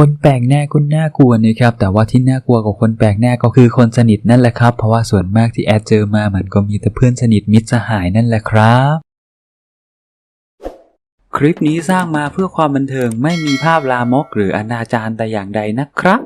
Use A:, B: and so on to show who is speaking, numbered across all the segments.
A: คนแปลกหน้าก็น่ากลัวนะครับ แต่ว่าที่น่ากลัวกว่าคนแปลกหน้าก็คือคนสนิทนั่นแหละครับ เพราะว่าส่วนมากที่แอดเจอมามันก็มีแต่เพื่อนสนิทมิตรสหายนั่นแหละครับ คลิปนี้สร้างมาเพื่อความบันเทิงไม่มีภาพลามกหรืออนาจารแต่อย่างใดนะครับ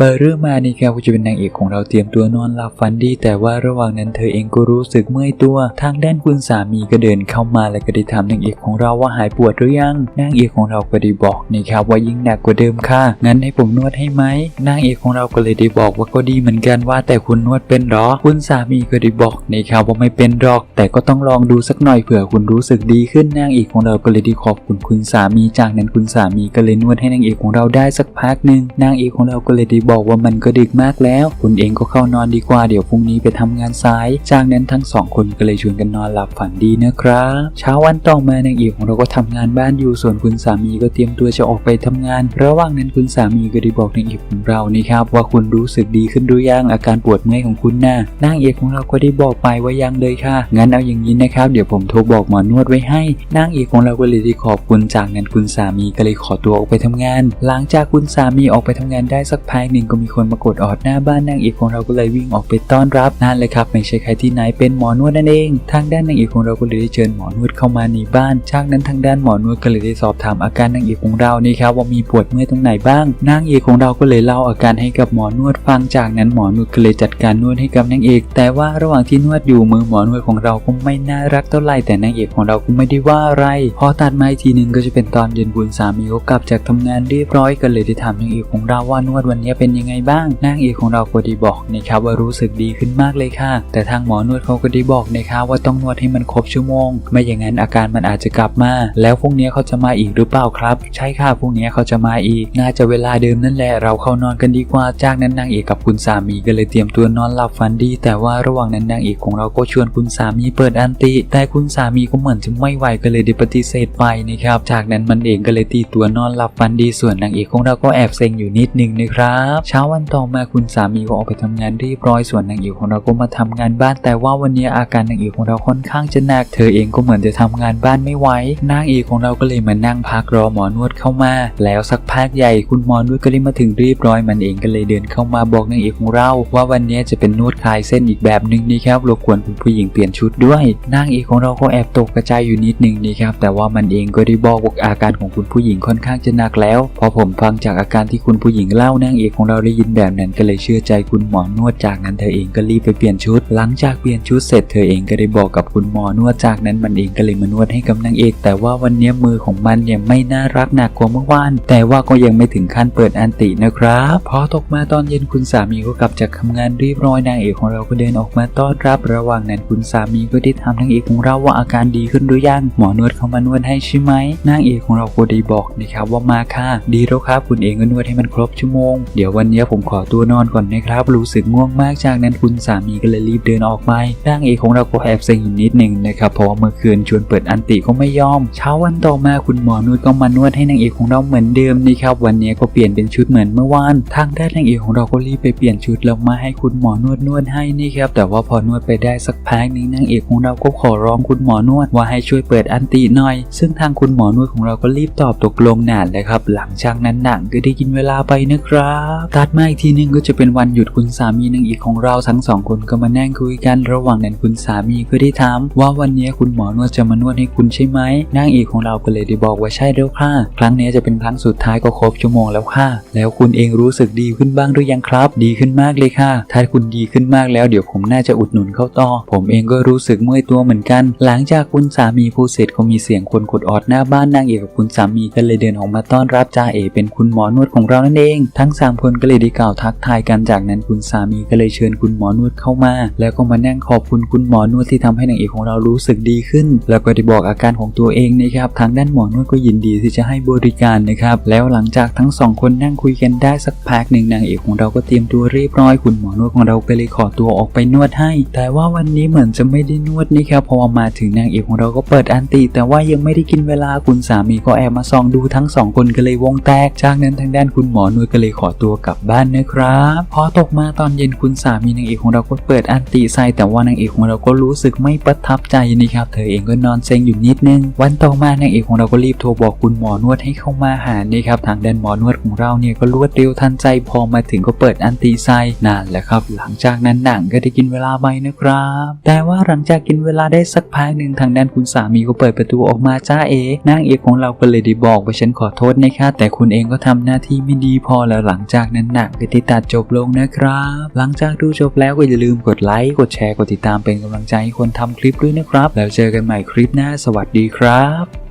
A: เปิดเรื่องมานี่ครับก็จะเป็นนางเอกของเราเตรียมตัวนอนหลับฝันดี แต่ว่าระหว่างนั้นเธอเองก็รู้สึกเมื่อยตัว ทางด้านคุณสามีก็เดินเข้ามาและก็ได้ถามนางเอกของเราว่าหายปวดหรือยัง นางเอกของเราก็ได้บอกนี่ครับว่ายิ่งหนักกว่าเดิมค่ะ งั้นให้ผมนวดให้ไหม นางเอกของเราก็เลยได้บอกว่าก็ดีเหมือนกันว่าแต่คุณนวดเป็นหรอ คุณสามีก็ได้บอกนี่ครับว่าไม่เป็นหรอก แต่ก็ต้องลองดูสักหน่อยเผื่อคุณรู้สึกดีขึ้น นางเอกของเราก็เลยได้ขอบคุณคุณสามี จากนั้นคุณสามีก็เลยนวดให้นางเอกของเราได้สักพักหนึ่งนางเอกของเราก็เลยได้บอกว่ามันก็ดึกมากแล้ว คุณเองก็เข้านอนดีกว่าเดี๋ยวพรุ่งนี้ไปทำงานสาย จากนั้นทั้งสองคนก็เลยชวนกันนอนหลับฝันดีนะครับ เช้าวันต่อมานางเอกของเราก็ทำงานบ้านอยู่ส่วนคุณสามีก็เตรียมตัวจะออกไปทำงาน ระหว่างนั้นคุณสามีก็ได้บอกนางเอกของเรานี่ครับว่าคุณรู้สึกดีขึ้นหรือยังอาการปวดเมื่อยของคุณน่ะนางเอกของเราก็ได้บอกไปว่ายังเลยค่ะ งั้นเอาอย่างนี้นะครับ เดี๋ยวผมโทรบอกหมอนวดไว้ให้ นางเอกของเราก็เลยได้ขอบคุณจากนั้นคุณสามีก็เลยขอตัวออกไปทำงาน หลังจากคุณสามีออกไปทำงานได้สักพักหนึ่งก็มีคนมากดออดหน้าบ้านนางเอกของเราก็เลยวิ่งออกไปต้อนรับนั่นเลยครับไม่ใช่ใครที่ไหนเป็นหมอนวดนั่นเอง ทางด้านนางเอกของเราก็เลยได้เชิญหมอนวดเข้ามาในบ้านจากนั้นทางด้านหมอนวดก็เลยได้สอบถามอาการนางเอกของเรานี่ครับว่ามีปวดเมื่อยตรงไหนบ้างนางเอกของเราก็เลยเล่าอาการให้กับหมอนวดฟังจากนั้นหมอนวดก็เลยจัดการนวดให้กับนางเอก แต่ว่าระหว่างที่นวดอยู่มือหมอนวดของเราก็ไม่น่ารักเท่าไหร่แต่นางเอกของเราก็ไม่ได้ว่าอะไรพอตัดมาอีกทีหนึ่งก็จะเป็นตอนเย็นบุญสามีก็กลับจากทำงานเรียบร้อยก็เลยได้ถามนางเอกของเราว่านวดวันนี้เป็นยังไงบ้างนางเอกของเราก็ได้บอกนะครับว่ารู้สึกดีขึ้นมากเลยค่ะ แต่ทางหมอนวดเขาก็ได้บอกนะครับว่าต้องนวดให้มันครบชั่วโมง ไม่อย่างนั้นอาการมันอาจจะกลับมา แล้วพรุ่งนี้เขาจะมาอีกหรือเปล่าครับ ใช่ค่ะพรุ่งนี้เขาจะมาอีก น่าจะเวลาเดิมนั่นแหละเราเข้านอนกันดีกว่าจากนั้นนางเอกกับคุณสามีก็เลยเตรียมตัวนอนหลับฝันดี แต่ว่าระหว่างนั้นนางเอกของเราก็ชวนคุณสามีเปิดอันติ แต่คุณสามีก็เหมือนจะไม่ไหวก็เลยได้ปฏิเสธไปนะครับจากนั้นมันเองก็เลยตีตัวนอนหลับฝันดีส่วนนางเอกของเราก็แอบเซ็งอยู่นิดนึงนะครับเช้าวันต่อมาคุณสามีก็ออกไปทำงานเรียบร้อยส่วนนางเอกของเราก็มาทำงานบ้าน แต่ว่าวันนี้อาการนางเอกของเราค่อนข้างจะหนัก เธอเองก็เหมือนจะทำงานบ้านไม่ไหวนางเอกของเราก็เลยมานั่งพักรอหมอนวดเข้ามา แล้วสักพักใหญ่คุณหมอนวดก็เลยมาถึงเรียบร้อยมันเองก็เลยเดินเข้ามาบอกนางเอกของเรา ว่าวันนี้จะเป็นนวดคลายเส้นอีกแบบหนึ่งนี่ครับรบกวนคุณผู้หญิงเปลี่ยนชุดด้วยนางเอกของเราก็แอบตกกระจายอยู่นิดนึงนี่ครับแต่ว่ามันเองก็ได้บอกว่าอาการของคุณผู้หญิงค่อนข้างจะหนักแล้ว พอผมฟังจากอาการที่คุณผู้หญิงเล่านางเอกของเราได้ยินแบบนั้นก็เลยเชื่อใจคุณหมอนวดจากนั้นเธอเองก็รีบไปเปลี่ยนชุด หลังจากเปลี่ยนชุดเสร็จเธอเองก็ได้บอกกับคุณหมอนวดจากนั้นมันเองก็เลยมานวดให้กับนางเอก แต่ว่าวันนี้มือของมันเนี่ยไม่น่ารักหนักกว่าเมื่อวาน แต่ว่าก็ยังไม่ถึงขั้นเปิดอันตินะครับพอตกมาตอนเย็นคุณสามีก็กลับจากทำงานเรียบร้อยนางเอกของเราก็เดินออกมาต้อนรับ ระหว่างนั้นคุณสามีก็ได้ถามนางเอกของเราว่าอาการดีขึ้นหรือยังหมอนวดเขามานวดให้ใช่ไหมนางเอกของเราก็ได้บอกนะครับว่ามาค่ะดีแล้วครับคุณเองก็นวดให้มันครบชั่วโมงเดี๋ยววันนี้ผมขอตัวนอนก่อนนะครับ รู้สึกง่วงมาก จากนั้นคุณสามีก็เลยรีบเดินออกไปนางเอกของเราก็แอบเซ็งอยู่นิดหนึ่งนะครับ เพราะว่าเมื่อคืนชวนเปิดอันติก็ไม่ยอม เช้าวันต่อมาคุณหมอนวดก็มานวดให้นางเอกของเราเหมือนเดิมนี่ครับ วันนี้ก็เปลี่ยนเป็นชุดเหมือนเมื่อวาน ทางด้านนางเอกของเราก็รีบไปเปลี่ยนชุดแล้วมาให้คุณหมอนวดนวดให้นี่ครับ แต่ว่าพอนวดไปได้สักพักนึงนางเอกของเราก็ขอร้องคุณหมอนวดว่าให้ช่วยเปิดอันติหน่อย ซึ่งทางคุณหมอนวดของเราก็รีบตอบตกลงนานเลยครับ หลังจากนั้นหนังก็ได้กินเวลาไปนะครับตัดมาอีกทีนึงก็จะเป็นวันหยุดคุณสามีนางเอกของเราทั้งสองคนก็มานั่งคุยกัน ระหว่างนั้นคุณสามีก็ได้ถามว่าวันนี้คุณหมอนวดจะมานวดให้คุณใช่ไหมนางเอกของเราก็เลยได้บอกว่าใช่แล้วค่ะ ครั้งนี้จะเป็นครั้งสุดท้ายก็ครบชั่วโมงแล้วค่ะ แล้วคุณเองรู้สึกดีขึ้นบ้างหรือยังครับ ดีขึ้นมากเลยค่ะ ถ้าคุณดีขึ้นมากแล้วเดี๋ยวผมน่าจะอุดหนุนเข้าต่อ ผมเองก็รู้สึกเมื่อยตัวเหมือนกัน หลังจากคุณสามีพูดเสร็จก็มีเสียงคนกดออดหน้าบ้านนางเอกกับคุณสามีก็เลยเดินออกมาต้อนรับจ่าเอเป็นคุณหมอนวดของเรานั่นเอง ทั้งสามคนก็เลยได้กล่าวทักทายกันจากนั้นคุณสามีก็เลยเชิญคุณหมอนวดเข้ามา แล้วก็มานั่งขอบคุณคุณหมอนวดที่ทำให้นางเอกของเรารู้สึกดีขึ้น แล้วก็ได้บอกอาการของตัวเองนะครับทางด้านหมอนวดก็ยินดีที่จะให้บริการนะครับแล้วหลังจากทั้งสองคนนั่งคุยกันได้สักพักหนึ่งนางเอกของเราก็เตรียมตัวเรียบร้อยคุณหมอนวดของเราก็เลยขอตัวออกไปนวดให้ แต่ว่าวันนี้เหมือนจะไม่ได้นวดนี่ครับพราะว่ามาถึงนางเอกของเราก็เปิดอันติแต่ว่ายังไม่ได้กินเวลาคุณสามีก็แอบมาส่องดูทั้งสองคนก็เลยวงแตก จากนั้นทางด้านคุณหมอนวดก็เลยขอตัวกลับบ้านนะครับพอตกมาตอนเย็นคุณสามีนางเอกของเราก็เปิดอันติใส่แต่ว่านางเอกของเราก็รู้สึกไม่ประทับใจนะครับ เธอเองก็นอนเซ็งอยู่นิดนึง วันต่อมานางเอกของเราก็รีบโทรบอกคุณหมอนวดให้เข้ามาหานะครับทางด้านหมอนวดของเราเนี่ยก็รวดเร็วทันใจพอมาถึงก็เปิดอันติใส่นั่นแหละครับ หลังจากนั้นหนังก็ได้กินเวลาไปนะครับ แต่ว่าหลังจากกินเวลาได้สักพักหนึ่งทางด้านคุณสามีก็เปิดประตูออกมาจ้าเอนางเอกของเราก็เลยได้บอกว่าฉันขอโทษนะคะแต่คุณเองก็ทำหน้าที่ไม่ดีพอแล้วหลังจากนั้นหนังก็ได้ตัดจบลงนะครับ หลังจากดูจบแล้วก็อย่าลืมกดไลค์กดแชร์กดติดตามเป็นกำลังใจให้คนทำคลิปด้วยนะครับ แล้วเจอกันใหม่คลิปหน้าสวัสดีครับ